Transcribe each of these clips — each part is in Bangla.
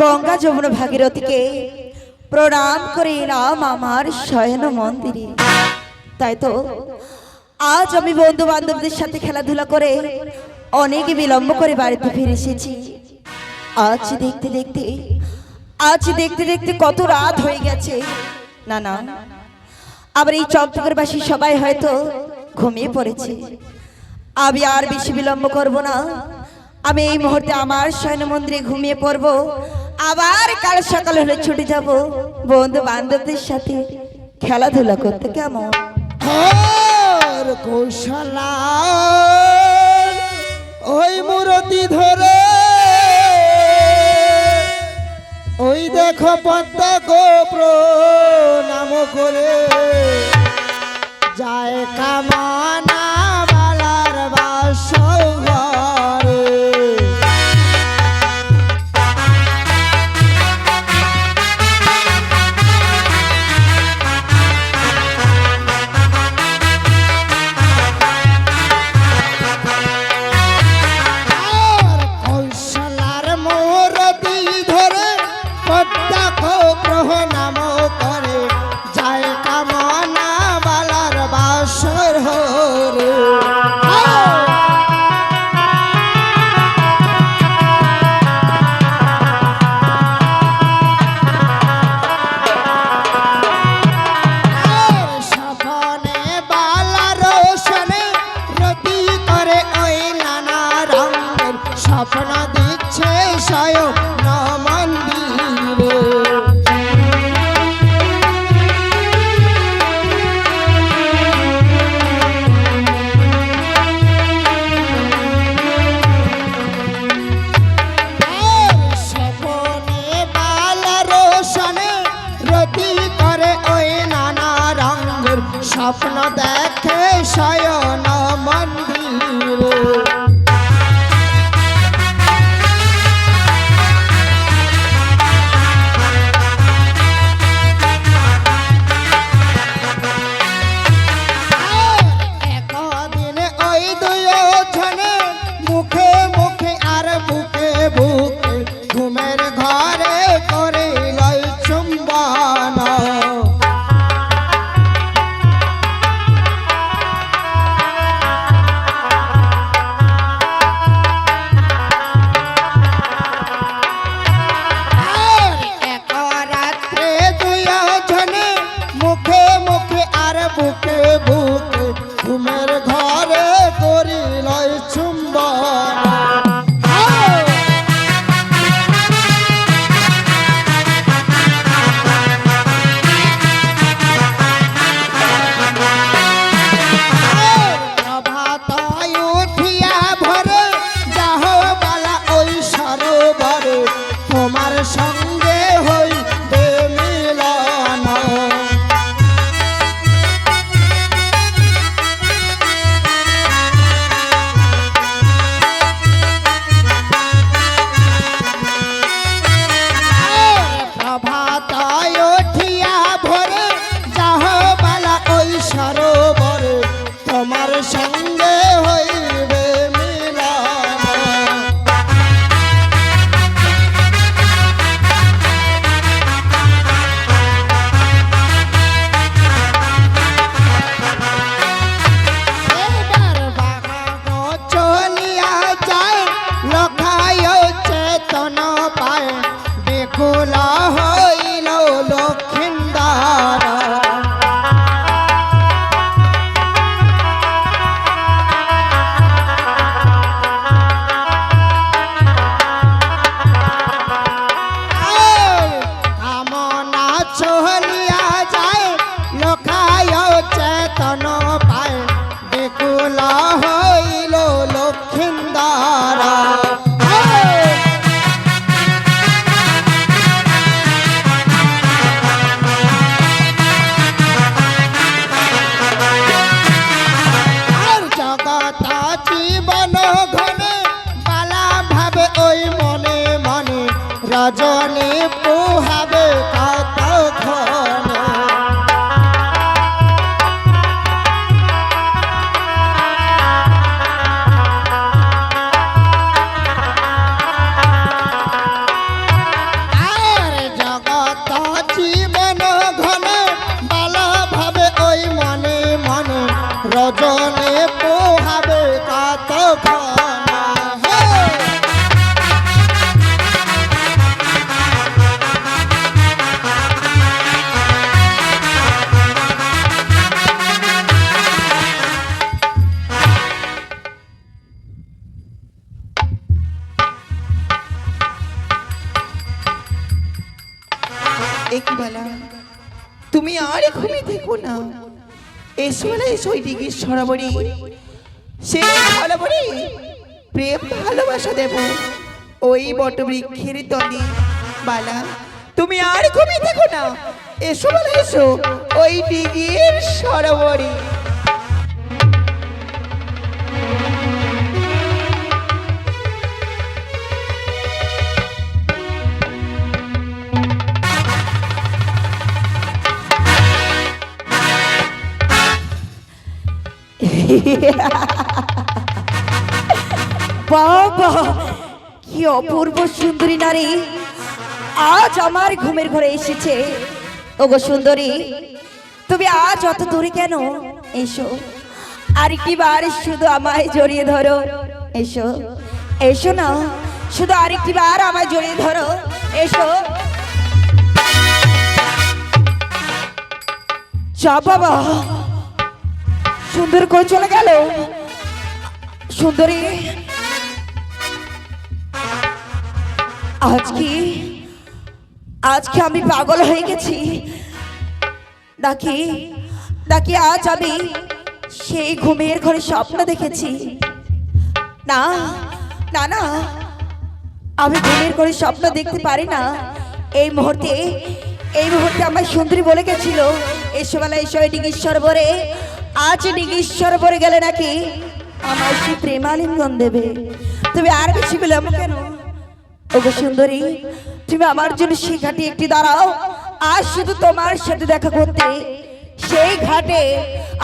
গঙ্গা যমুনা ভাগীরথীকে প্রণাম করে এলাম আমার শয়ন মন্দিরে। তাই তো আজ আমি বন্ধু বান্ধবদের সাথে খেলাধুলা করে অনেক বিলম্ব করে বাড়িতে ফিরে এসেছি। আজ দেখতে দেখতে, আজ দেখতে দেখতে কত রাত হয়ে গেছে। না না, আবার এই চকচকেরবাসী সবাই হয়তো ঘুমিয়ে পড়েছে। আমি আর বেশি বিলম্ব করব না। আমি এই মুহূর্তে আমার শয়ন মন্দিরে ঘুমিয়ে পড়ব। আবার কাল সকাল হলে ছুটে যাব। বন্ধু বান্ধবদের সাথে খেলাধুলা করতে কেমন? ওই মুরতি ধরে। ওই দেখো পদ্মা গোপ্র নাম করে। যায় কামানা সঙ্গে তুমি আর ঘুমিয়ে থেকো না। এসো বেলা এসো ওই দিঘির সরাবরি সে সরাবরি প্রেম ভালোবাসা দেব। ওই বটবৃক্ষের তলে। বালা, তুমি আর ঘুমিয়ে থেকো না। এসো বলে, এসো ওই দিঘির সরাবরি বাবা, কি অপূর্ব সুন্দরী নারী। আজ আমার ঘুমের ঘরে এসেছে। ওগো সুন্দরী, তুমি আজ অত দূরে কেন এসো? আরেকটি বার শুধু আমায় জড়িয়ে ধরো। এসো এসো না, শুধু আরেকটি বার আমায় জড়িয়ে ধরো। এসো। যা বাবা। সুন্দর কই চলে গেল। সুন্দরী, আজকে আজকে আমি পাগল হয়ে গেছি। নাকি নাকি আজ আমি সেই ঘুমের ঘরে স্বপ্ন দেখেছি? না না না, আমি ঘুমের ঘরে স্বপ্ন দেখতে পারি না। এই মুহূর্তে এই মুহূর্তে আমার সুন্দরী বলে গেছিল, এসো বেলা, এসো এই ডিগিশ্বর বরে। আজ ডিগিশ্বর বরে গেলে নাকি আমার সে প্রেমালিঙ্গন দেবে। তুমি আর বেশি বিলম্ব কেন? ওগো সুন্দরী, তুমি আমার জন্য সেই ঘাটে একটি দাঁড়াও। আজ শুধু তোমার সাথে দেখা করতে। সেই ঘাটে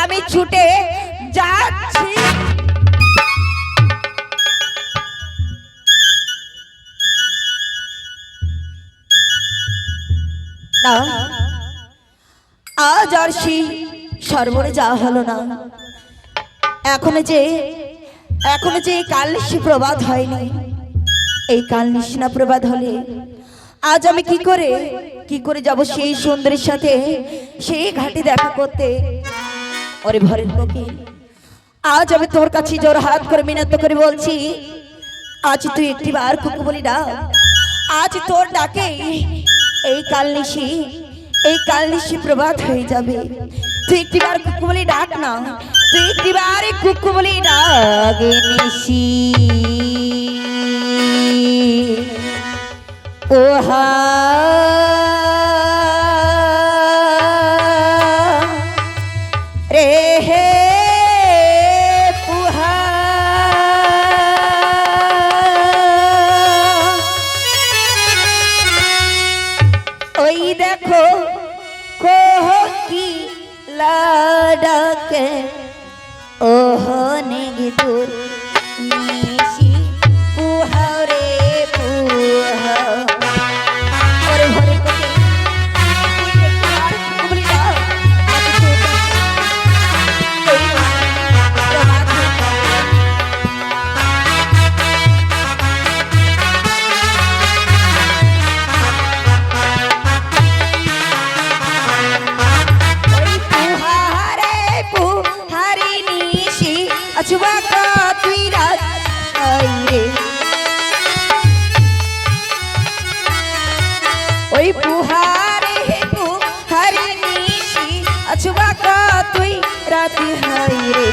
আমি ছুটে যাচ্ছি। আজ আর সেই সর্বরে যাওয়া হলো না। এখনও যে এখনও যে এই কাল নিশি প্রবাদ হয়নি। এই কাল নিশিনা প্রবাদ হলে আজ আমি কি করে কি করে যাব সেই সুন্দরীর সাথে সেই ঘাটে দেখা করতে? ওরে ভরের কোকিল, আজ আমি তোর কাছে জোর হাত করে মিনত করে বলছি, আজ তুই একটি বার কুকু বলি ডাক। আজ তোর ডাকে এই কাল নিশি এই কাল নিশি প্রভাত হয়ে যাবে। তুই একটিবার কুকু বলি ডাক না, তুই একটিবার কুকু বলি ডাক নিশি। ওই দেখো কোহকি লাডাকে। ওহ নেগে দূর আছুবা তুই রাত ওই পুহারে পুহারি নিশি আছুবা তুই রাতি হাইরে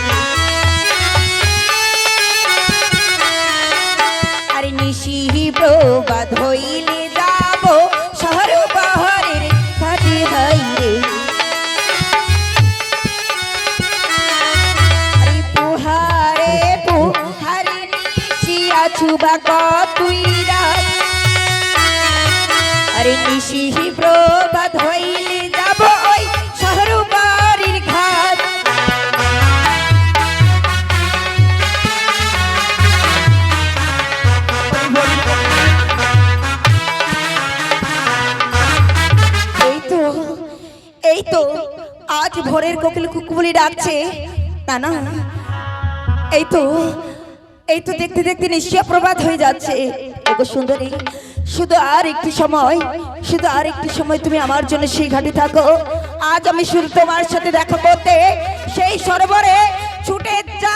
আরে নিশি প্রবাদ হইলে আছু বা তুই আরে নিশি প্রবাদ হইলে যাব ওই ঘাট। এই তো এই তো, আজ ভোরের কোকিল কুকুবলি ডাকছে। না না, এই তো এই তো দেখতে দেখতে নিশ্চয় প্রবাদ হয়ে যাচ্ছে। এগো সুন্দরী শুধু আর একটি সময়, শুধু আর একটি সময় তুমি আমার জন্য সেই ঘাটে থাকো। আজ আমি শুধু তোমার সাথে দেখা করতে সেই সরোবরে ছুটে যা